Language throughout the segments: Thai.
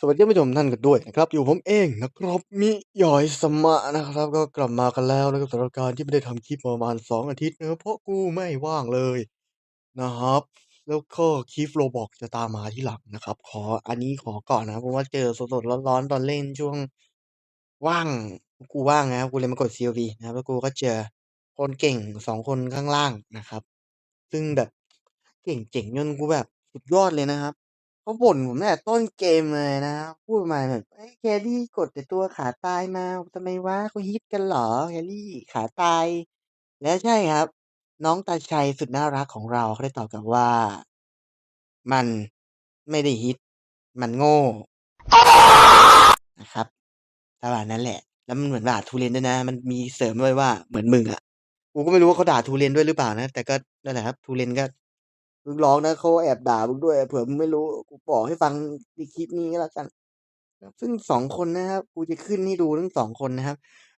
สวัสดีท่านผู้ชมท่านกันด้วยนะครับอยู่ผมเองนะครับมิยอยสมะนะครับ ก็กลับมากันแล้วนะครับสำหรับการที่ไม่ได้ทำคลิปประมาณ 2 อาทิตย์นะเพราะกูไม่ว่างเลยนะครับ แล้วก็คลิป Roblox จะตามมาที่หลังนะครับ ขออันนี้ขอก่อนนะเพราะว่าเจอสดๆร้อนๆตอนเล่นช่วงว่างกูว่างนะครับกูเลยมากด COD นะครับแล้วกูก็เจอคนเก่ง2คนข้างล่างนะครับ ซึ่งแบบเก่งเจ๋งจนกูแบบสุดยอดเลยนะครับ เขาบ่นผมตั้งแต่ต้นเกมเลยนะ พูดมาแบบเฮ้ยแครี่กดแต่ตัวขาตายมาทำไมวะเขาฮิตกันเหรอแครี่ขาตาย และใช่ครับ น้องตาชัยสุดน่ารักของเราเขาได้ตอบกลับว่า มันไม่ได้ฮิต มันโง่นะครับประมาณนั้นแหละ แล้วมันเหมือนด่าทูเรนด้วยนะ มันมีเสริมด้วยว่าเหมือนมึงอะกูก็ไม่รู้ว่าเขาด่าทูเรนด้วยหรือเปล่านะ แต่ก็นั่นแหละครับทูเรนก็ มึงร้องนะเขาแอบด่ามึงด้วยเผื่อมึงไม่รู้กูบอกให้ฟังในคลิปนี้ก็แล้วกันซึ่งสองคนนะครับกูจะขึ้นให้ดูทั้งสองคนนะครับ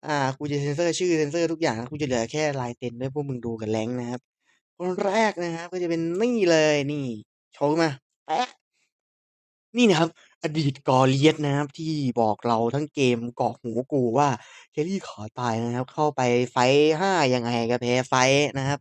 อ่ากูจะเซ็นเซอร์ชื่อเซ็นเซอร์ทุกอย่างกูจะเหลือแค่ลายเซ็นไว้พวกมึงดูกับแรงนะครับ คนแรกนะครับก็จะเป็นนี่เลยนี่โชว์มาแป๊ะนี่นะครับ อดีตกอเลียสนะครับ ที่บอกเราทั้งเกมกอกหูกูว่าแครี่ขอตายนะครับ เข้าไปไฟห้ายังไงก็แพ้ไฟนะครับ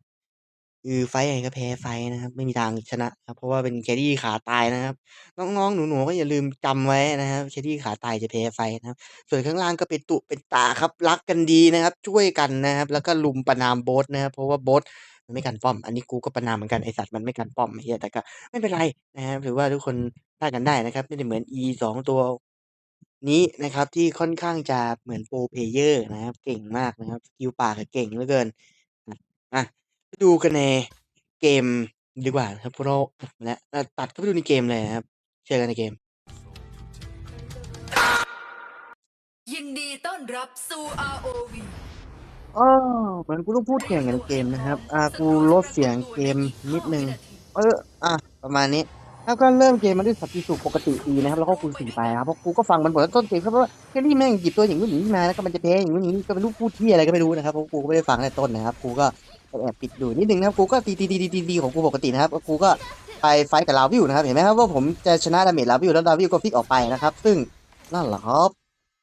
คือไฟต์ยังไงก็แพ้ไฟต์นะครับ ไม่มีทางชนะครับเพราะว่าเป็นแครี่ขาตายนะครับ น้องๆหนูๆก็อย่าลืมจำไว้นะครับแครี่ขาตายจะแพ้ไฟต์นะครับ ส่วนข้างล่างก็เป็นตุเป็นตาครับ รักกันดีนะครับ ช่วยกันนะครับ แล้วก็ลุมประณามโบสนะครับ เพราะว่าโบสมันไม่กันป้อม อันนี้กูก็ประณามเหมือนกันไอสัตว์มันไม่กันป้อมไอ้เหี้ยแต่ก็ไม่เป็นไรนะครับถือว่าทุกคนฆ่ากันได้นะครับ ไม่ได้เหมือน E สองตัวนี้นะครับที่ค่อนข้างจะเหมือนโปรเพลเยอร์นะครับ เก่งมากนะครับสกิลปากอะเก่งเหลือเกินอะ ดูกันในเกมดีกว่านะครับเพราะเราและอะตัดเข้าไปดูในเกมเลยนะครับ เจอกันในเกม ยินดีต้อนรับสู่ ROV อ้อเหมือนกูต้องพูดแข่งกันในเกมนะครับ อ่ากูลดเสียงเกมนิดนึง เออ อะ ประมาณนี้แล้วก็เริ่มเกมมาด้วยสับพิสุปกติดีนะครับ แล้วก็คูณสี่ไปครับเพราะกูก็ฟังมันหมดแล้วต้นเกมครับว่าแค่นี้แม่งหยิบตัวอย่างนู้นอย่างนี้มาแล้วก็มันจะแพ้อย่างนู้นอย่างนี้ก็ไม่รู้พูดที่อะไรก็ไม่รู้นะครับเพราะกูก็ไม่ได้ฟังในต้นนะครับกูก็ แอบปิดดูนิดนึงนะครับกูก็ตีตีตีตีตีของกูปกตินะครับกูก็ไปไฟกับลาวิวนะครับเห็นไหมครับว่าผมจะชนะดาเมจลาวิวแล้วลาวิวก็ฟิกออกไปนะครับ ซึ่งนั่นแหละครับ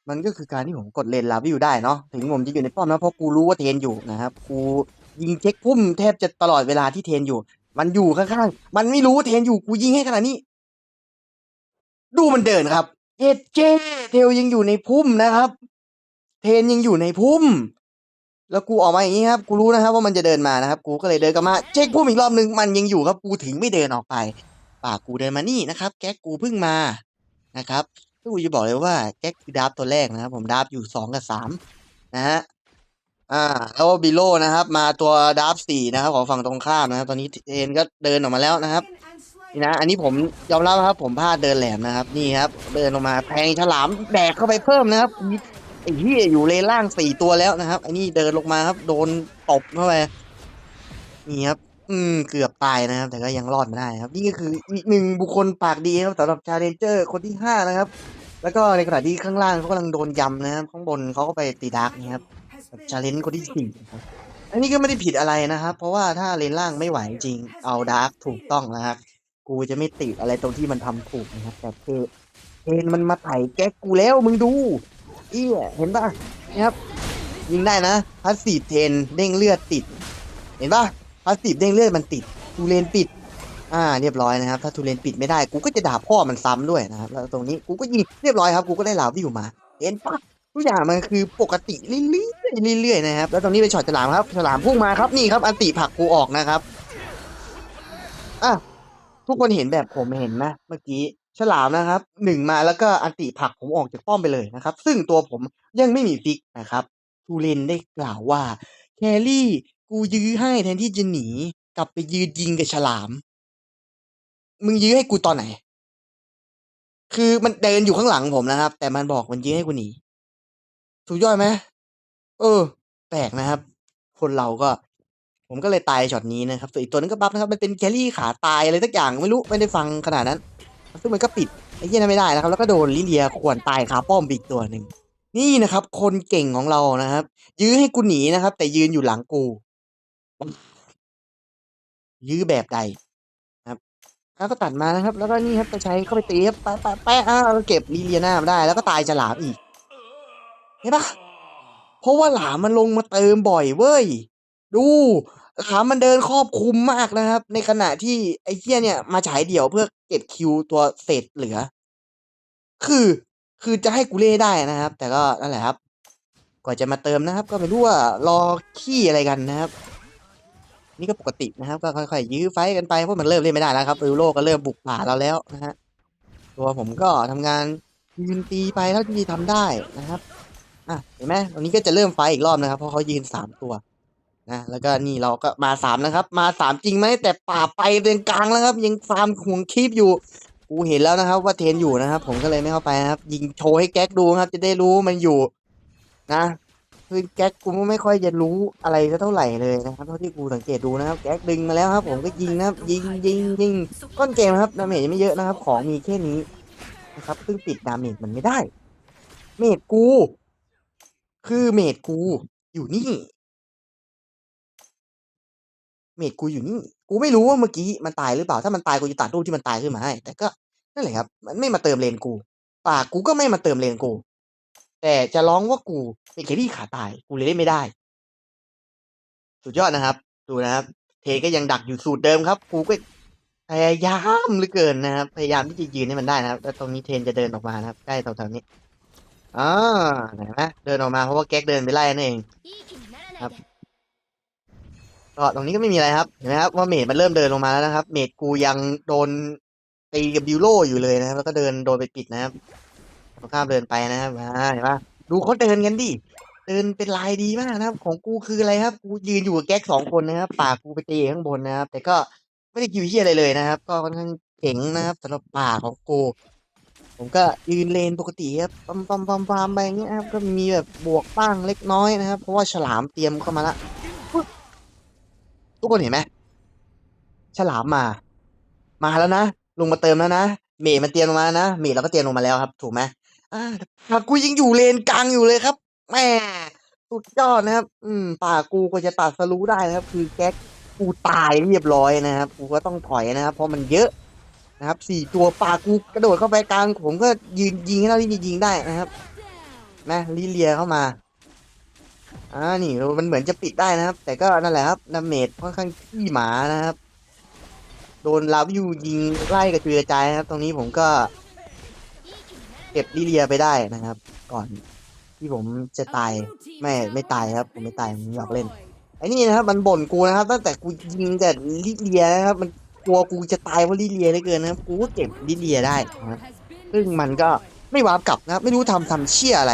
มันก็คือการที่ผมกดเลนลาวิวได้เนาะถึงผมจะอยู่ในป้อมนะเพราะกูรู้ว่าเทนอยู่นะครับกูยิงเช็คพุ่มแทบจะตลอดเวลาที่เทนอยู่ มันอยู่ข้างๆมันไม่รู้ว่าเทนอยู่กูยิงให้ขนาดนี้ ดูมันเดินครับเอเจเทลยังอยู่ในพุ่มนะครับ เทนยังอยู่ในพุ่ม แล้วกูออกมาอย่างนี้ครับ กูรู้นะครับว่ามันจะเดินมานะครับ กูก็เลยเดินกลับมาเช็คพุ่มอีกรอบนึงมันยังอยู่ครับ กูถึงไม่เดินออกไปปากกูเดินมานี่นะครับ แก๊กกูเพิ่งมานะครับซึ่งกูจะบอกเลยว่าแก๊กคือดับตัวแรกนะครับ ผมดับอยู่สองกับสามนะฮะ อ่าแล้วบิโลนะครับ มาตัวดับสี่นะครับ ของฝั่งตรงข้ามนะครับ ตอนนี้เทนก็เดินออกมาแล้วนะครับนี่นะ อันนี้ผมยอมรับนะครับ ผมพลาดเดินแหลมนะครับ นี่ครับ เดินลงมาแทงฉลามแบกเข้าไปเพิ่มนะครับ ไอ้ที่อยู่เลนล่างสี่ตัวแล้วนะครับไอ้นี่เดินลงมาครับ โดนตบเข้าไปนี่ครับ อืมเกือบตายนะครับ แต่ก็ยังรอดมาได้ครับ นี่ก็คืออีกหนึ่งบุคคลปากดีนะครับสำหรับชาเลนเจอร์คนที่ห้านะครับ แล้วก็ในขณะที่ข้างล่างเขากำลังโดนยำนะครับ ข้างบนเขาก็ไปตีดาร์กนะครับชาเลนจ์คนที่สี่ครับอันนี้ก็ไม่ได้ผิดอะไรนะครับ เพราะว่าถ้าเลนล่างไม่ไหวจริง เอาดาร์กถูกต้องนะครับ กูจะไม่ติดอะไรตรงที่มันทำถูกนะครับ แต่เทเทนมันมาไถ่แก๊กกูแล้วมึงดู เอี้ยเห็นป่ะนะครับ ยิงได้นะพาสซีฟเทนเด้งเลือดติด เห็นป่ะพาสซีฟเด้งเลือดมันติดทูเลนปิด อ่า เรียบร้อยนะครับ ถ้าทูเลนปิดไม่ได้ กูก็จะด่าพ่อมันซ้ำด้วยนะครับ แล้วตรงนี้กูก็ยิงเรียบร้อยครับ กูก็ได้ลาวิวมา เห็นปะทุกอย่างมันคือปกติเรื่อยๆเรื่อยๆนะครับ แล้วตรงนี้เป็นช็อตฉลามครับ ฉลามพุ่งมาครับ นี่ครับ อันติผักกูออกนะครับ อะ ทุกคนเห็นแบบผมเห็นนะเมื่อกี้ ฉลามนะครับหนึ่งมาแล้วก็อันติผักผมออกจากป้อมไปเลยนะครับ ซึ่งตัวผมยังไม่มีฟิกนะครับทูเรนได้กล่าวว่าแครี่กูยื้อให้แทนที่จะหนี กลับไปยืนยิงกับฉลาม มึงยื้อให้กูตอนไหน คือมันเดินอยู่ข้างหลังผมนะครับ แต่มันบอกมันยื้อให้กูหนีสุดยอดไหมเออ แปลกนะครับ คนเราก็ ผมก็เลยตายช็อตนี้นะครับส่วนอีกตัวนึงก็บัฟนะครับ มันเป็นแครี่ขาตายอะไรสักอย่างไม่รู้ไม่ได้ฟังขนาดนั้น ซึ่งมันก็ปิดไอ้เหี้ยนั้นไม่ได้นะครับ แล้วก็โดนลิเลียขวนตายขาป้อมอีกตัวหนึ่งนี่นะครับ คนเก่งของเรานะครับ ยื้อให้กูหนีนะครับ แต่ยืนอยู่หลังกู ยื้อแบบใดนะครับแล้วก็ตัดมานะครับ แล้วก็นี่ครับตะชัยเข้าไปตีครับแปะแปะแปะอ้าวเก็บลีเลียหน้ามาได้ แล้วก็ตายฉลามอีกเห็นปะเพราะว่าหลามมันลงมาเติมบ่อยเว้ย ดู หลามมันเดินครอบคลุมมากนะครับ ในขณะที่ไอ้เหี้ยเนี่ยมาฉายเดี่ยวเพื่อเก็บคิวตัวเศษเหลือ คือคือจะให้กูเล่ได้นะครับ แต่ก็นั่นแหละครับกว่าจะมาเติมนะครับ ก็ไม่รู้ว่ารอขี้อะไรกันนะครับ นี่ก็ปกตินะครับ ก็ค่อยๆยื้อไฟกันไปเพราะมันเริ่มเล่นไม่ได้แล้วครับริโลก็เริ่มบุกป่าเราแล้วนะฮะตัวผมก็ทำงานยืนตีไปเท่าที่ทำได้นะครับอะเห็นไหมตรงนี้ก็จะเริ่มไฟอีกรอบนะครับ เพราะเขายืนสามตัว นะแล้วก็นี่เราก็มาสามนะครับ มาสามจริงไหมแต่ป่าไปเดินกลางแล้วครับ ยังฟาร์มห่วงคีบอยู่กูเห็นแล้วนะครับ ว่าเทนอยู่นะครับ ผมก็เลยไม่เข้าไปนะครับ ยิงโชว์ให้แก๊กดูครับ จะได้รู้มันอยู่ นะคือแก๊กกูไม่ค่อยจะรู้อะไรสักเท่าไหร่เลยนะครับเท่าที่กูสังเกตดูนะครับ แก๊กดึงมาแล้วครับ ผมก็ยิงนะครับ ยิงยิงยิงก้อนเกมครับดาเมจยังไม่เยอะนะครับ ของมีแค่นี้นะครับซึ่งปิดดาเมจมันไม่ได้ เมจกู คือเมจกูอยู่นี่ เมจกูอยู่นี่ กูไม่รู้ว่าเมื่อกี้มันตายหรือเปล่า ถ้ามันตายกูจะตัดรูปที่มันตายขึ้นมาให้ แต่ก็นั่นแหละครับ มันไม่มาเติมเลนกู ปากกูก็ไม่มาเติมเลนกู แต่จะร้องว่ากูเป็นแครี่ขาตาย กูเลยเล่นไม่ได้ สุดยอดนะครับ ดูนะครับ เทก็ยังดักอยู่สูตรเดิมครับ กูก็พยายามเหลือเกินนะครับ พยายามที่จะยืนให้มันได้นะครับ แล้วตรงนี้เทนจะเดินออกมานะครับ ใกล้แถวๆนี้อ่าไหนไหมเดินออกมาเพราะว่าแก๊กเดินไปไล่นั่นเอง ครับ ก็ตรงนี้ก็ไม่มีอะไรครับเห็นไหมครับว่าเมดมันเริ่มเดินลงมาแล้วนะครับ เมดกูยังโดนตีกับบิวโรอยู่เลยนะครับ แล้วก็เดินโดนไปปิดนะครับตรงข้ามเดินไปนะครับอ่าเห็นปะดูเขาเดินกันดิเดินเป็นลายดีมากนะครับ ของกูคืออะไรครับ กูยืนอยู่กับแก๊กสองคนนะครับป่ากกูไปตีข้างบนนะครับ แต่ก็ไม่ได้คิวเฮียอะไรเลยนะครับ ก็ค่อนข้างเจ๋งนะครับสำหรับป่าของกูผมก็ยืนเลนปกติครับปั๊มปั๊มปั๊มปั๊มไปอย่างเงี้ยครับก็มีแบบบวกบ้างเล็กน้อยนะครับ เพราะว่าฉลามเตรียมเข้ามาละ ทุกคนเห็นไหมฉลามมา มาแล้วนะลงมาเติมแล้วนะเมย์มันเตียมลงมานะเมย์เราก็เตียมลงมาแล้วครับ ถูกไหมอ่าปากูยังอยู่เลนกลางอยู่เลยครับแม่สุดยอดนะครับ อืมป่ากูก็จะตัดสรู้ได้นะครับ คือแก๊กกูตายเรียบร้อยนะครับ กูก็ต้องถอยนะครับ เพราะมันเยอะนะครับสี่ตัวป่ากูกระโดดเข้าไปกลาง ผมก็ยืนยิงให้เท่าที่ยิงได้นะครับนะลิเลียเข้ามา อ่านี่มันเหมือนจะปิดได้นะครับ แต่ก็นั่นแหละครับดาเมจค่อนข้างขี้หมานะครับ โดนลาวิวยิงไล่กระจุยกระจายนะครับ ตรงนี้ผมก็เก็บลิเลียไปได้นะครับ ก่อนที่ผมจะตายไม่ไม่ตายครับ ผมไม่ตายผมอยากเล่นไอ้นี่นะครับ มันบ่นกูนะครับ ตั้งแต่กูยิงแต่ลิเลียนะครับ มันกลัวกูจะตายเพราะลิเลียเหลือเกินนะครับกูก็เก็บลิเลียได้นะครับซึ่งมันก็ไม่วาร์ปกลับนะครับ ไม่รู้ทำทำเชี่ยอะไร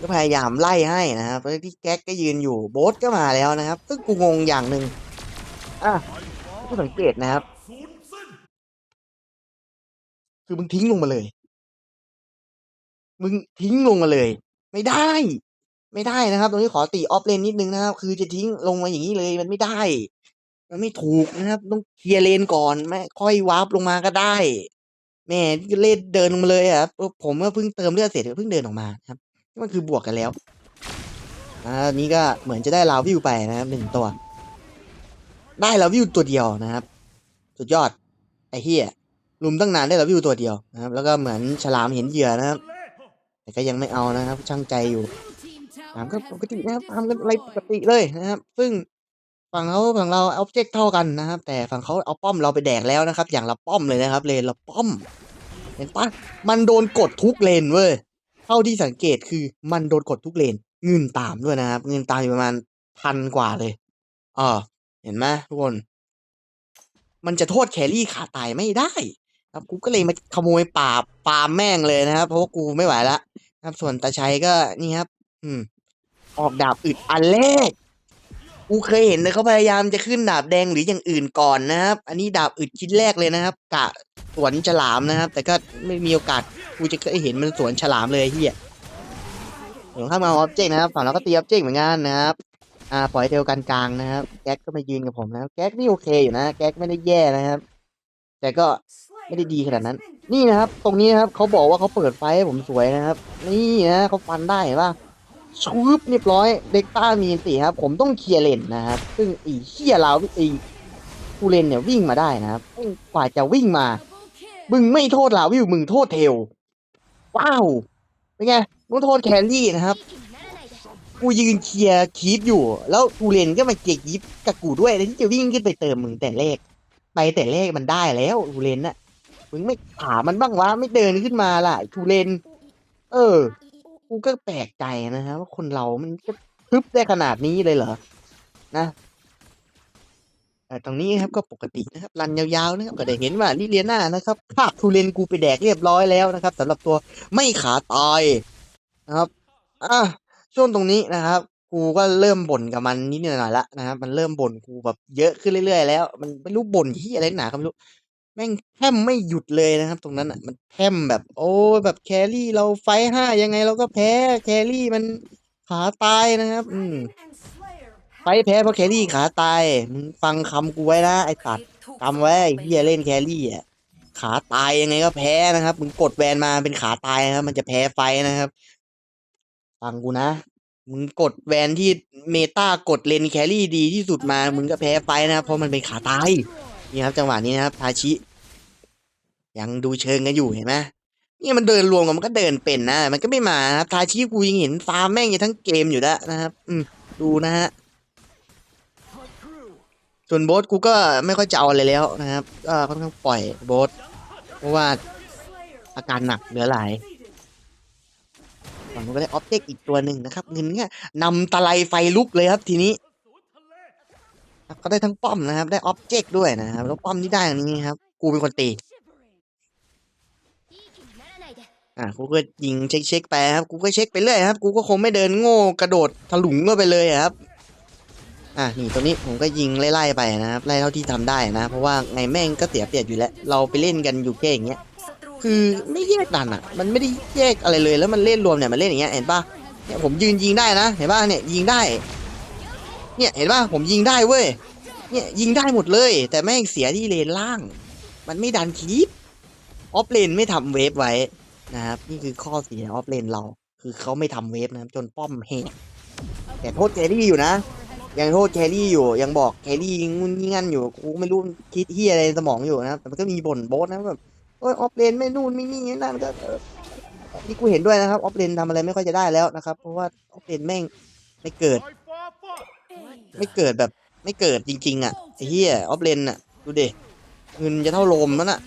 ก็พยายามไล่ให้นะครับแล้วที่แก๊กก็ยืนอยู่โบ๊ทก็มาแล้วนะครับ ซึ่งกูงงอย่างหนึ่งอะผู้สังเกตนะครับ คือมึงทิ้งลงมาเลย มึงทิ้งลงมาเลย ไม่ได้ ไม่ได้นะครับ ตรงนี้ขอตีออฟเลนนิดนึงนะครับ คือจะทิ้งลงมาอย่างนี้เลย มันไม่ได้ มันไม่ถูกนะครับ ต้องเคลียร์เลนก่อนไม่ค่อยวาร์ปลงมาก็ได้แม่เล่นเดินลงมาเลยอะผมก็เพิ่งเติมเลือดเสร็จเพิ่งเดินออกมาครับ มันคือบวกกันแล้วอ่านี่ก็เหมือนจะได้ลาวิวไปนะครับหนึ่งตัว ได้ลาวิวตัวเดียวนะครับ สุดยอด ไอ้เฮียลุมตั้งนานได้ลาวิวตัวเดียวนะครับ แล้วก็เหมือนฉลามเห็นเหยื่อนะครับ แต่ก็ยังไม่เอานะครับ ช่างใจอยู่ถามก็ปกตินะครับทำกันอะไรปกติเลยนะครับ ซึ่งฝั่งเขาฝั่งเราเอาเจกเท่ากันนะครับ แต่ฝั่งเขาเอาป้อมเราไปแดกแล้วนะครับ อย่างละป้อมเลยนะครับเลนละป้อม เห็นปะมันโดนกดทุกเลนเว้ย ท่าที่สังเกตคือมันโดนกดทุกเลนเงินตามด้วยนะครับเงินตามอยู่ประมาณพันกว่าเลยอ่าเห็นไหมทุกคน มันจะโทษแครี่ขาตายไม่ได้ ครับกูก็เลยมาขโมยป่าปาแม่งเลยนะครับ เพราะว่ากูไม่ไหวละนะครับ ส่วนตาชัยก็นี่ครับ อืม ออกดาบอึดอันแรกกูเคยเห็นเลยเขาพยายามจะขึ้นดาบแดงหรืออย่างอื่นก่อนนะครับ อันนี้ดาบอึดชิ้นแรกเลยนะครับ กะสวนฉลามนะครับ แต่ก็ไม่มีโอกาส กูจะเคยเห็นมันสวนฉลามเลยเฮียเดี๋ยวข้ามมาออบเจกต์นะครับฝั่งเราก็ตีออบเจกต์เหมือนกันนะครับอ่าปล่อยเทลกันกลางนะครับ แก๊กก็มายืนกับผมนะ แก๊กนี่โอเคอยู่นะ แก๊กไม่ได้แย่นะครับ แต่ก็ไม่ได้ดีขนาดนั้น นี่นะครับ ตรงนี้นะครับเขาบอกว่าเขาเปิดไฟให้ผมสวยนะครับ นี่นะเขาฟันได้เห็นป่ะชุบเรียบร้อย เด็กต้ามีอันติครับ ผมต้องเคลียร์เลนนะครับ ซึ่งอีเฮียเราอีกูเลนเนี่ยวิ่งมาได้นะครับกว่าจะวิ่งมา มึงไม่โทษลาวิวมึงโทษเทล ว้าว เป็นไงมึงโทษแคลรี่นะครับ กูยืนเคลียร์คีปอยู่ แล้วกูเลนก็มาเกียร์คีปกับกูด้วยแล้วที่จะวิ่งขึ้นไปเติมมึงแต่แรกไปแต่แรกมันได้แล้วกูเลนน่ะ มึงไม่ถามมันบ้างวะ ไม่เดินขึ้นมาล่ะกูเลน เออ กูก็แปลกใจนะฮะว่าคนเรามันจะพึบได้ขนาดนี้เลยเหรอ นะ ตรงนี้ครับก็ปกตินะครับรันยาวๆนะครับก็ได้เห็นว่าลิเลียนานะครับคาบทูเลนกูไปแดกเรียบร้อยแล้วนะครับสำหรับตัวไม่ขาตายนะครับอะช่วงตรงนี้นะครับกูก็เริ่มบ่นกับมันนิดหน่อยละนะครับมันเริ่มบ่นกูแบบเยอะขึ้นเรื่อยๆแล้ว มันไม่รู้บ่นที่อะไรหนาก็ไม่รู้แม่งแพร่มไม่หยุดเลยนะครับ ตรงนั้นอะมันแพร่มแบบ โอ้ยแบบแครี่เราไฟห้ายังไงเราก็แพ้แครี่มันขาตายนะครับ อืม ไฟแพ้เพราะแครี่ขาตาย มึงฟังคำกูไว้นะไอ้ตัดจำไว้ไอ้เฮียเล่นแครี่อะ ขาตายยังไงก็แพ้นะครับ มึงกดแวนมาเป็นขาตายนะครับ มันจะแพ้ไฟนะครับ ฟังกูนะ มึงกดแวนที่เมตากดเลนแครี่ดีที่สุดมา มึงก็แพ้ไฟนะครับ เพราะมันเป็นขาตาย นี่ครับ จังหวะนี้นะครับทาชิ ยังดูเชิงกันอยู่เห็นไหมนี่มันเดินรวมกันมันก็เดินเป็นนะ มันก็ไม่มาครับทาชิกูยังเห็นฟาร์มแม่งอยู่ทั้งเกมอยู่แล้วนะครับ อืมดูนะฮะ ส่วนโบสกูก็ไม่ค่อยจะเอาอะไรแล้วนะครับก็ค่อนข้างปล่อยโบสเพราะว่าอาการหนักเหลือหลายฝั่งนู้นก็ได้ออบเจกต์อีกตัวหนึ่งนะครับ เงินเนี่ยนำตะไลไฟลุกเลยครับทีนี้ก็ได้ทั้งป้อมนะครับ ได้ออบเจกต์ด้วยนะครับ แล้วป้อมที่ได้อันนี้ครับ กูเป็นคนตีอะกูก็ยิงเช็คเช็คไปครับ กูก็เช็คไปเรื่อยครับ กูก็คงไม่เดินโง่กระโดดถลุงก็ไปเลยครับ อะนี่ตัวนี้ผมก็ยิงไล่ๆไปนะครับไล่เท่าที่ทำได้นะ เพราะว่าไงแม่งก็เสียเปรียบอยู่แล้ว เราไปเล่นกันอยู่แค่อย่างเงี้ยคือไม่แยกดันอะ มันไม่ได้แยกอะไรเลยแล้วมันเล่นรวมเนี่ยมันเล่นอย่างเงี้ยเห็นปะเนี่ยผมยืนยิงได้นะเห็นปะเนี่ยยิงได้ เนี่ยเห็นปะผมยิงได้เว้ยเนี่ยยิงได้หมดเลย แต่แม่งเสียที่เลนล่าง มันไม่ดันคีปออฟเลนไม่ทำเวฟไว้นะครับนี่คือข้อเสียออฟเลนเรา คือเขาไม่ทำเวฟนะครับจนป้อมแหกแต่โทษเจรี่อยู่นะ ยังโทษแครี่อยู่ ยังบอกแครี่งุนงี้งันอยู่ กูไม่รู้คิดเฮียอะไรในสมองอยู่นะครับแต่มันก็มีบ่นโบสนะแบบโอ้ยออฟเลนไม่นู่นไม่นี่นั่นก็นี่กูเห็นด้วยนะครับออฟเลนทำอะไรไม่ค่อยจะได้แล้วนะครับ เพราะว่าออฟเลนแม่งไม่เกิด ไม่เกิดแบบไม่เกิดจริง ๆ อะไอ้เฮียออฟเลนอะ ดูเดิเงินจะเท่าโลมแล้วน่ะ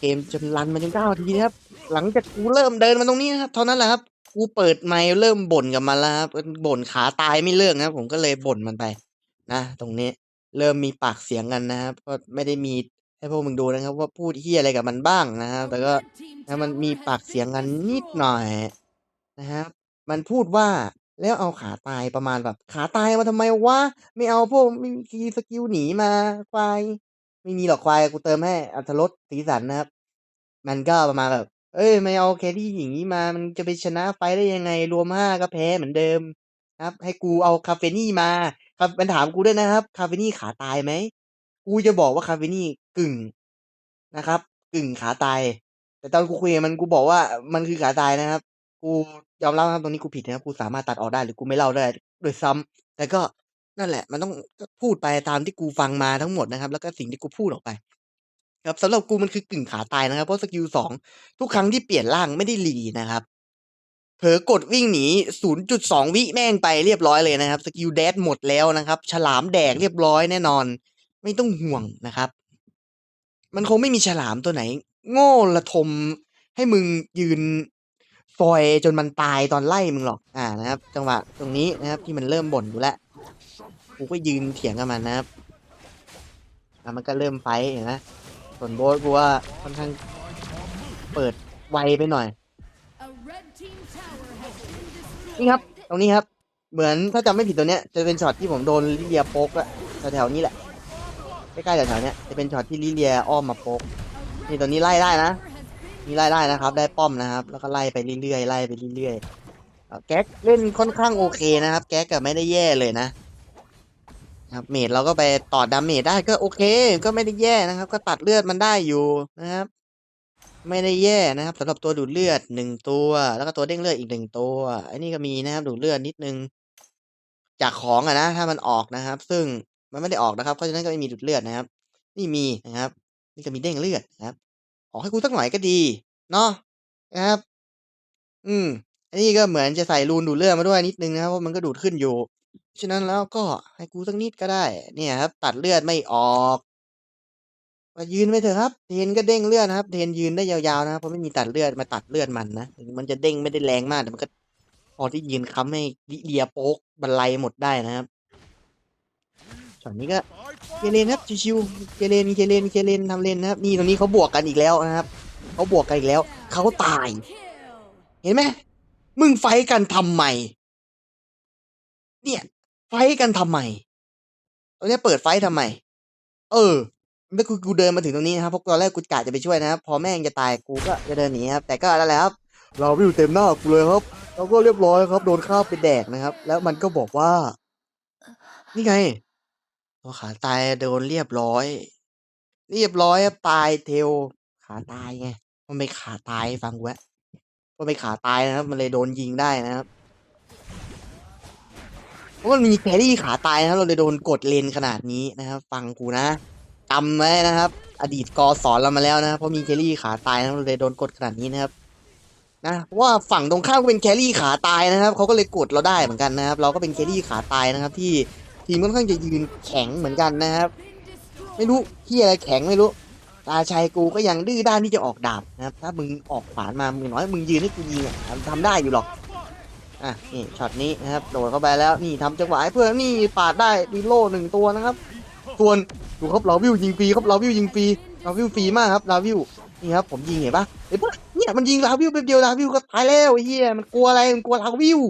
เกมจนรันมาจนเก้าทีนะครับ หลังจากกูเริ่มเดินมาตรงนี้นะครับเท่านั้นแหละครับ กูเปิดไมค์เริ่มบ่นกับมันแล้วครับบ่นขาตายไม่เลิกนะครับผมก็เลยบ่นมันไป นะตรงนี้ เริ่มมีปากเสียงกันนะครับ ก็ไม่ได้มีให้พวกมึงดูนะครับ ว่าพูดเฮียอะไรกับมันบ้างนะครับแต่ก็ถ้ามันมีปากเสียงกันนิดหน่อยนะครับ มันพูดว่าแล้วเอาขาตายประมาณแบบ ขาตายมาทำไมวะไม่เอาพวกไม่มีสกิลหนีมาควายไม่มีหรอกควายกูเติมให้อัธรสสีสันนะครับ มันก็ประมาณแบบ เอ้ย ไม่เอาแครี่อย่างนี้มา มันจะไปชนะไฟท์ได้ยังไง รวมห้าก็แพ้เหมือนเดิมนะครับ ให้กูเอาคาเฟนี่มา ครับมันถามกูด้วยนะครับ คาเฟนี่ขาตายไหม กูจะบอกว่าคาเฟนี่กึ่งนะครับ กึ่งขาตาย แต่ตอนกูคุยกับมันกูบอกว่ามันคือขาตายนะครับ กูยอมรับนะครับตรงนี้กูผิดนะครับ กูสามารถตัดออกได้หรือกูไม่เล่าได้โดวยซ้ำแต่ก็นั่นแหละ มันต้องพูดไปตามที่กูฟังมาทั้งหมดนะครับ แล้วก็สิ่งที่กูพูดออกไป ครับสำหรับกูมันคือกึ่งขาตายนะครับ เพราะสกิลสองทุกครั้งที่เปลี่ยนร่างไม่ได้รีนะครับ เผลอกดวิ่งหนี 0.2 วิแม่งไปเรียบร้อยเลยนะครับ สกิลแดดหมดแล้วนะครับ ฉลามแดกเรียบร้อยแน่นอน ไม่ต้องห่วงนะครับ มันคงไม่มีฉลามตัวไหน โง่ระทมให้มึงยืนฟอยจนมันตายตอนไล่มึงหรอก อ่านะครับ จังหวะตรงนี้นะครับ ที่มันเริ่มบ่นอยู่แล้วกูก็ยืนเถียงกับมันนะครับแล้วมันก็เริ่มไฟเห็นไหม ส่วนโบสกูว่าค่อนข้างเปิดไวไปหน่อย นี่ครับ ตรงนี้ครับ เหมือนถ้าจำไม่ผิดตัวเนี้ย จะเป็นช็อตที่ผมโดนลิเลียโป๊กอะแถวๆนี้แหละ ใกล้ๆแถวๆเนี้ยจะเป็นช็อตที่ลิเลียอ้อมมาโป๊กนี่ตัวนี้ไล่ได้นะนี่ไล่ได้นะครับ ได้ป้อมนะครับ แล้วก็ไล่ไปเรื่อยๆไล่ไปเรื่อยๆเอ่อแก๊กเล่นค่อนข้างโอเคนะครับ แก๊กก็ไม่ได้แย่เลยนะ ครับเมดเราก็ไปต่อดาเมจได้ก็โอเค ก็ไม่ได้แย่นะครับ ก็ตัดเลือดมันได้อยู่นะครับ ไม่ได้แย่นะครับสำหรับตัวดูดเลือดหนึ่งตัว แล้วก็ตัวเด้งเลือดอีกหนึ่งตัวไอ้นี่ก็มีนะครับดูดเลือดนิดนึง จากของอะนะ ถ้ามันออกนะครับ ซึ่งมันไม่ได้ออกนะครับเพราะฉะนั้นก็ไม่มีดูดเลือดนะครับ นี่มีนะครับ นี่ก็มีเด้งเลือดนะครับ ออกให้กูสักหน่อยก็ดีเนาะนะครับ อืมอันนี้ก็เหมือนจะใส่รูนดูดเลือดมาด้วยนิดนึงนะครับเพราะมันก็ดูดขึ้นอยู่ ฉะนั้นแล้วก็ให้กูสักนิดก็ได้ เนี่ยครับ ตัดเลือดไม่ออกก็ยืนไปเถอะครับ เทนก็เด้งเลือดนะครับ เทนยืนได้ยาวๆนะครับเพราะไม่มีตัดเลือดมาตัดเลือดมันนะถึงมันจะเด้งไม่ได้แรงมากแต่มันก็พอที่ยืนค้ำให้ลิเลียโป๊กบรรลัยหมดได้นะครับช็อตนี้ก็เคเลนครับชิวๆเคเลนเคเลนเคเลนทำเลนนะครับนี่ตรงนี้เขาบวกกันอีกแล้วนะครับเขาบวกกันอีกแล้วเขาตาย เห็นไหมมึงไฟกันทำไม เนี่ยไฟกันทำไมตอนนี้เปิดไฟท์ทำไม เออแล้วกูกูเดินมาถึงตรงนี้นะครับเพราะตอนแรกกูกะจะไปช่วยนะครับพอแม่งจะตายกูก็จะเดินหนีครับแต่ก็นั่นแหละครับเราวิวเต็มหน้ากูเลยครับเราก็เรียบร้อยครับ โดนข้าวไปแดกนะครับ แล้วมันก็บอกว่า นี่ไงตัวขาตายโดนเรียบร้อย เรียบร้อยตายเทลขาตายไงมันไม่ขาตายฟังกูแวะมันไม่ขาตายนะครับ มันเลยโดนยิงได้นะครับ เพราะมันมีแครี่ขาตายนะครับเราเลยโดนกดเลนขนาดนี้นะครับฟังกูนะจำไว้นะครับ อดีตกอสอนเรามาแล้วนะครับเพราะมีแครี่ขาตายนะครับเราเลยโดนกดขนาดนี้นะครับนะว่าฝั่งตรงข้ามเป็นแครี่ขาตายนะครับเขาก็เลยกดเราได้เหมือนกันนะครับ เราก็เป็นแครี่ขาตายนะครับ ที่ทีมค่อนข้างจะยืนแข็งเหมือนกันนะครับ ไม่รู้ที่อะไรแข็งไม่รู้ตาชัยกูก็ยังดื้อด้านที่จะออกดาบนะครับ ถ้ามึงออกขวานมามึงน้อยมึงยืนให้กูยิงทำได้อยู่หรอก อะนี่ช็อตนี้นะครับโดดเข้าไปแล้วนี่ทำจังหวะให้เพื่อนนี่ปาดได้ดีโล่หนึ่งตัวนะครับ ส่วนดูครับลาวิวยิงฟรีครับลาวิวยิงฟรีลาวิวฟรีมากครับลาวิวนี่ครับผมยิงเห็นปะเห็นปะเนี่ยมันยิงลาวิวแป๊บเดียวลาวิวก็ตายแล้วเหี้ยมันกลัวอะไรมันกลัวลาวิว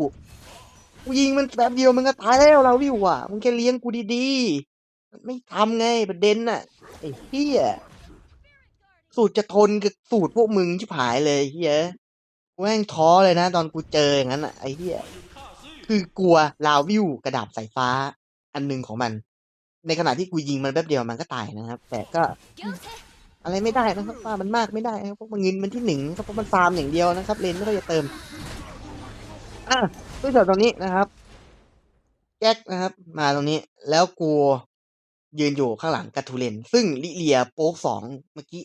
กูยิงมันแป๊บเดียวมันก็ตายแล้วลาวิวอะมึงแค่เลี้ยงกูดีๆมันไม่ทำไงประเด็นน่ะไอ้เหี้ยสูตรจะทนกับสูตรพวกมึงชิบหายเลยเหี้ย กูแม่งท้อเลยนะ ตอนกูเจออย่างนั้นอะไอ้เหี้ยคือกลัวลาวิวกระดาบสายฟ้า อันหนึ่งของมัน ในขณะที่กูยิงมันแป๊บเดียวมันก็ตายนะครับ แต่ก็อะไรไม่ได้นะครับว่ามันมากไม่ได้นะครับเพราะมันเงินมันที่หนึ่งครับเพราะมันฟาร์มอย่างเดียวนะครับเลนไม่ค่อยจะเติมอะด้วยส่วนตรงนี้นะครับแจ็คนะครับ มาตรงนี้แล้วกูยืนอยู่ข้างหลังกัตทูเลน ซึ่งลิเลียโป๊กสองเมื่อกี้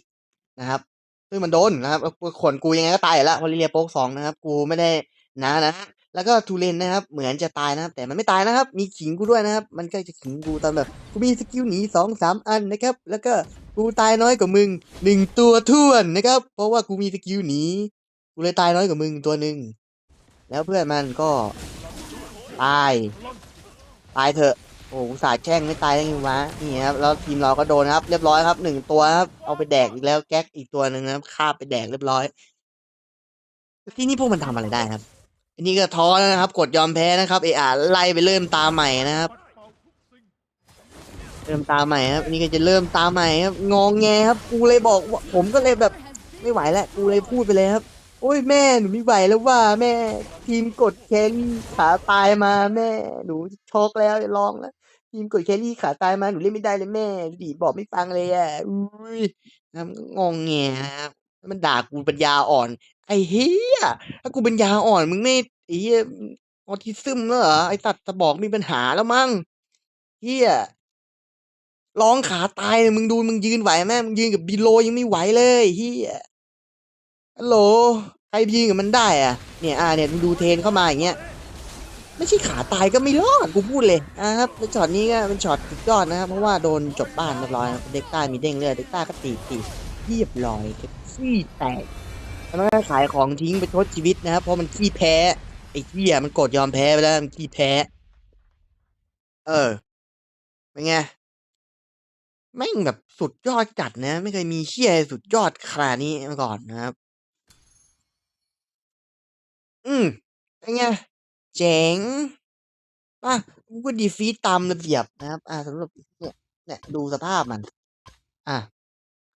นะครับ ซึ่งมันโดนนะครับแล้วขนกูยังไงก็ตายแล้วพราะลิเลียโป๊กสองนะครับ กูไม่ได้นะนะแล้วก็ทูเลนนะครับ เหมือนจะตายนะครับ แต่มันไม่ตายนะครับ มีขิงกูด้วยนะครับ มันก็จะขิงกูตอนแบบกูมีสกิลหนีสองสามอันนะครับ แล้วก็กูตายน้อยกว่ามึงหนึ่งตัวท้วนนะครับ เพราะว่ากูมีสกิลหนีกูเลยตายน้อยกว่ามึงตัวหนึ่งแล้วเพื่อนมันก็ตายตายเถอะ โอ้อุตสาห์แช่งไม่ตายได้ไงวะนี่ครับแล้วทีมเราก็โดนครับ เรียบร้อยครับหนึ่งตัวครับเอาไปแดกอีกแล้วแก๊กอีกตัวหนึ่งนะครับคาบไปแดกเรียบร้อย ที่นี่พวกมันทำอะไรได้ครับ อันนี้ก็ท้อแล้วนะครับ กดยอมแพ้นะครับเออาไล่ไปเริ่มตาใหม่นะครับ เริ่มตาใหม่ครับอันนี่ก็จะเริ่มตาใหม่ครับงองแงครับ กูเลยบอกว่าผมก็เลยแบบ ไม่ไหวแล้วกูเลยพูดไปเลยครับโอ้ยแม่หนูไม่ไหวแล้วว่าแม่ทีมกดแครี่ขาตายมาแม่หนูช็อกแล้วร้องแล้ว ทีมกดแครี่ขาตายมาหนูเล่นไม่ได้เลยแม่ดีบอกไม่ฟังเลยอะอุ้ยนะครับงองแงครับแล้วมันด่ากูปัญญาอ่อน ไอ้เฮียถ้ากูปัญญาอ่อนมึงไม่ไอ้เฮียออทิซึมแล้วเหรอไอ้สัตว์สมองมีปัญหาแล้วมั้งเฮียร้องขาตายเลยมึงดูมึงยืนไหวไหมมึงยืนกับบิโลยังไม่ไหวเลยเฮียฮัลโหลใครยืนกับมันได้อะเนี่ยอ่าเนี่ยมึงดูเทรนเข้ามาอย่างเงี้ย ไม่ใช่ขาตายก็ไม่รอดกูพูดเลยนะครับแล้วช็อตนี้ก็เป็นช็อตสุดยอดนะครับเพราะว่าโดนจบบ้านเรียบร้อยเด็กต้ามีเด้งเลือดเด็กต้าก็ตีตีเรียบร้อยครับขี้แตกมันต้องขายของทิ้งไปทดชีวิตนะครับเพราะมันขี้แพ้ไอ้เหี้ยมันกดยอมแพ้ไปแล้วมันขี้แพ้ เออเป็นไงแม่งแบบสุดยอดจัดนะ ไม่เคยมีเชี่ยสุดยอดขนาดนี้มาก่อนนะครับ อืมเป็นไง เจ๋งป่ะกูก็ดีฟีตตามระเบียบนะครับ อ่าสำหรับเนี่ยเนี่ยดูสภาพมัน อะ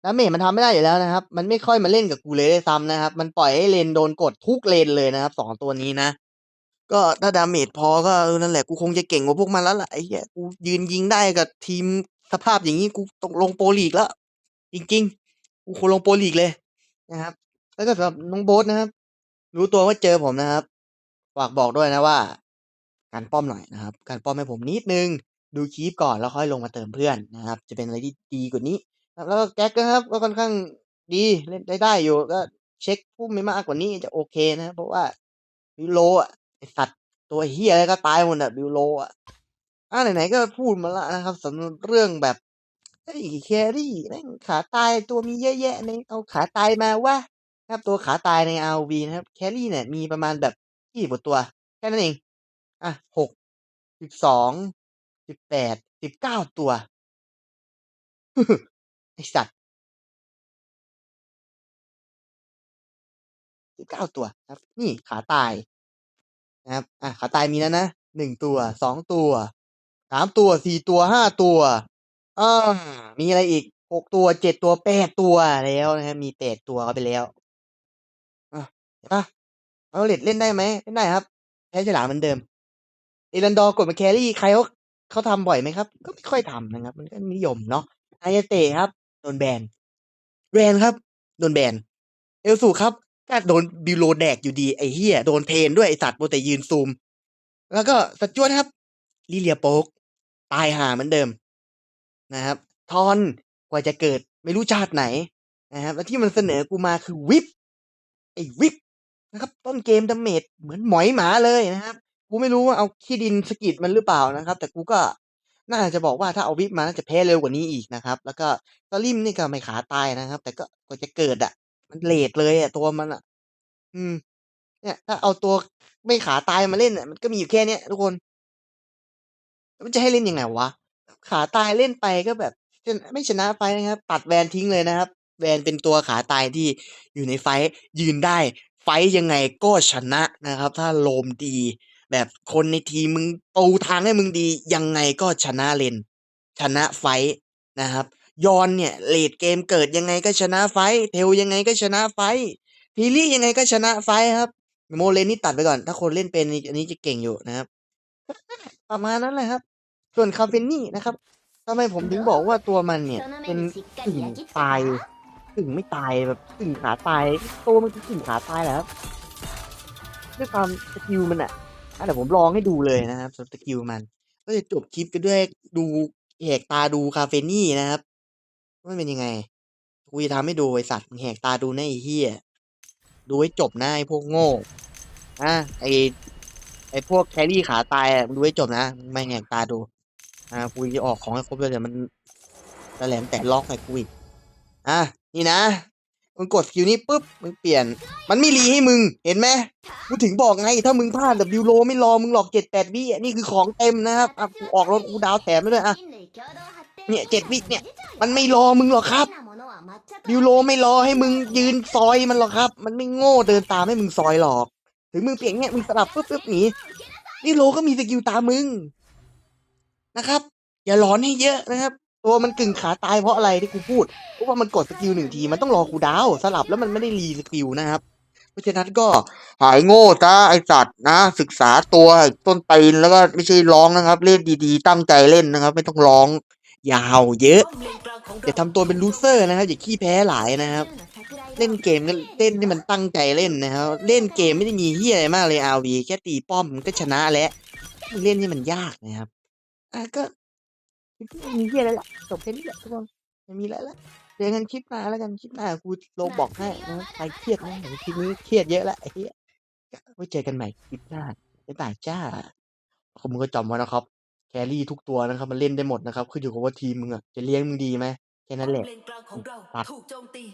แล้วเมจมันทำไม่ได้อยู่แล้วนะครับ มันไม่ค่อยมาเล่นกับกูเลยด้วยซ้ำนะครับ มันปล่อยให้เลนโดนกดทุกเลนเลยนะครับสองตัวนี้นะ ก็ถ้าดาเมจพอก็นั่นแหละกูคงจะเก่งกว่าพวกมันแล้วล่ะไอ้เหี้ยกูยืนยิงได้กับทีมสภาพอย่างนี้กูตกลงโปรลีกแล้ว จริงๆ กูคงลงโปรลีกเลยนะครับ แล้วก็สำหรับน้องโบ๊ทนะครับ รู้ตัวว่าเจอผมนะครับ ฝากบอกด้วยนะว่า การป้อมหน่อยนะครับ การป้อมให้ผมนิดนึง ดูคลิปก่อนแล้วค่อยลงมาเติมเพื่อนนะครับ จะเป็นอะไรที่ดีกว่านี้ แล้วก็แก๊กนะครับ ก็ค่อนข้างดีเล่นได้ได้อยู่ก็เช็คพุ่มไม่มากกว่านี้จะโอเคนะ เพราะว่าบิวโลอะสัตว์ตัวเฮียอะไรก็ตายหมดอะบิวโลอะอ่าไหนๆก็พูดมาแล้วนะครับสำหรับเรื่องแบบไอ้แครี่แม่งขาตายตัวมีเยอะแยะในเอาขาตายมาวะครับตัวขาตายใน RV นะครับแครี่เนี่ยมีประมาณแบบ ยี่สิบกว่าตัว แค่นั้นเอง อะหกสิบสองสิบแปดสิบเก้าตัวไอสัตว์สิบเก้าตัวครับ นี่ขาตายนะครับ อะขาตายมีแล้วนะหนึ่งตัวสองตัวสามตัวสี่ตัวห้าตัวอ่ามีอะไรอีกหกตัวเจ็ดตัวแปดตัวแล้วนะครับมีแปดตัวเขาไปแล้วอะเห็นปะ เอาเลดเล่นได้ไหมเล่นได้ครับแพ้ฉลามเหมือนเดิมเอรันดอร์กดมาแครี่ใครเขาเขาทำบ่อยไหมครับ ก็ไม่ค่อยทำนะครับ มันก็นิยมเนาะอายเตะครับโดนแบนแบนครับโดนแบนเอลสูครับก็โดนบิโลแดกอยู่ดีไอ้เฮียโดนเพนด้วยไอสัตว์โมแต่ยืนซูม แล้วก็สจวตครับลิเลียโป๊กตายห่าเหมือนเดิมนะครับ ทอนกว่าจะเกิดไม่รู้ชาติไหนนะครับ แล้วที่มันเสนอกูมาคือวิปไอ้วิป นะครับ ต้นเกมดาเมจเหมือนหมอยหมาเลยนะครับ กูไม่รู้ว่าเอาขี้ดินสกิดมันหรือเปล่านะครับ แต่กูก็น่าจะบอกว่าถ้าเอาวิปมาน่าจะแพ้เร็วกว่านี้อีกนะครับ แล้วก็สลิมนี่ก็ไม่ขาตายนะครับ แต่ก็กว่าจะเกิดอะ มันเลทเลยอะตัวมันอะ อืม เนี่ย ถ้าเอาตัวไม่ขาตายมาเล่นอะมันก็มีอยู่แค่เนี้ยทุกคนมันจะให้เล่นยังไงวะขาตายเล่นไปก็แบบไม่ชนะไฟนะครับ ตัดแวนทิ้งเลยนะครับ แวนเป็นตัวขาตายที่อยู่ในไฟยืนได้ ไฟยังไงก็ชนะนะครับ ถ้าโลมดี แบบคนในทีมมึงปูทางให้มึงดี ยังไงก็ชนะเลน ชนะไฟนะครับยอนเนี่ยเลดเกมเกิดยังไงก็ชนะไฟ เทลยังไงก็ชนะไฟทีลี่ยังไงก็ชนะไฟครับ โมเลนนี่ตัดไปก่อน ถ้าคนเล่นเป็นอันนี้จะเก่งอยู่นะครับ ประมาณนั้นแหละครับ ส่วนคาเฟนนี่นะครับทำไมผมถึงบอกว่าตัวมันเนี่ย เป็นกึ่งตาย กึ่งไม่ตายแบบกึ่งขาตายตัวมันคือกึ่งขาตายและครับด้วยความสกิลมันอะอะเดี๋ยวผมลองให้ดูเลยนะครับสกิลมัน ก็จะจบคลิปกันด้วยดูแหกตาดูคาเฟนี่นะครับว่ามันเป็นยังไงกูจะทำให้ดูไอสัตว์มึงแหกตาดูนะไอ้เหี้ยดูให้จบนะไอ้พวกโง่อะไอไอพวกแครี่ขาตายอะมึงดูให้จบนะไม่แหกตาดูอ่ากูจะออกของให้ครบเลยเดี๋ยวมันตะแหลมแตะล็อกให้กูอีกอะ นี่นะมึงกดสกิลนี้ปุ๊บมึงเปลี่ยน มันไม่รีให้มึงเห็นไหมกูถึงบอกไง ถ้ามึงพลาดแบบบิวโลไม่รอมึงหลอกเจ็ดแปดวิอนี่คือของเต็มนะครับอะกูออกรถกูดาวแถมไปด้วยอะเนี่ยเจ็ดวิเนี่ย มันไม่รอมึงหรอกครับบิวโลไม่รอให้มึงยืนซอยมันหรอกครับ มันไม่โง่เดินตามให้มึงซอยหรอก ถึงมึงเปลี่ยนเงี้ยมึงสลับปุ๊บปุ๊บหนีบิวโลก็มีสกิลตามมึงนะครับ อย่าหลอนให้เยอะนะครับ ตัวมันกึ่งขาตายเพราะอะไรที่กูพูดเพราะว่ามันกดสกิลหนึ่งทีมันต้องรอคูดาวสลับแล้วมันไม่ได้รีสกิลนะครับ เพราะฉะนั้นก็หายโง่ซะไอสัตว์นะ ศึกษาตัวต้นตีนแล้วก็ไม่ใช่ร้องนะครับ เล่นดีๆ ตั้งใจเล่นนะครับ ไม่ต้องร้อง ยาวเยอะอย่าทำตัวเป็นลูเซอร์นะครับอย่าขี้แพ้หลายนะครับ เล่นเกมก็เล่นที่มันตั้งใจเล่นนะครับ เล่นเกมไม่ได้มีเฮียอะไรมากเลยอาวีแค่ตีป้อมก็ชนะแล้วเล่นให้มันยากนะครับอะก็ ไม่มีเฮียอะไรละจบแค่นี้แหละทุกคนไม่มีอะไรละเจอกันคลิปหน้าแล้วกันคลิปหน้ากูลงบอกให้นะครับใครเครียดนะเห็นคลิปนี้เครียดเยอะแล้วไอ้เหี้ยไว้เจอกันใหม่คลิปหน้าบ๊ายบายจ้าขอบคุณก็จำไว้นะครับ แครี่ทุกตัวนะครับมันเล่นได้หมดนะครับขึ้นอยู่กับว่าทีมมึงอะจะเลี้ยงมึงดีไหมแค่นั้นแหป้อละมเลนกลางของเราตัดถูกโจมตี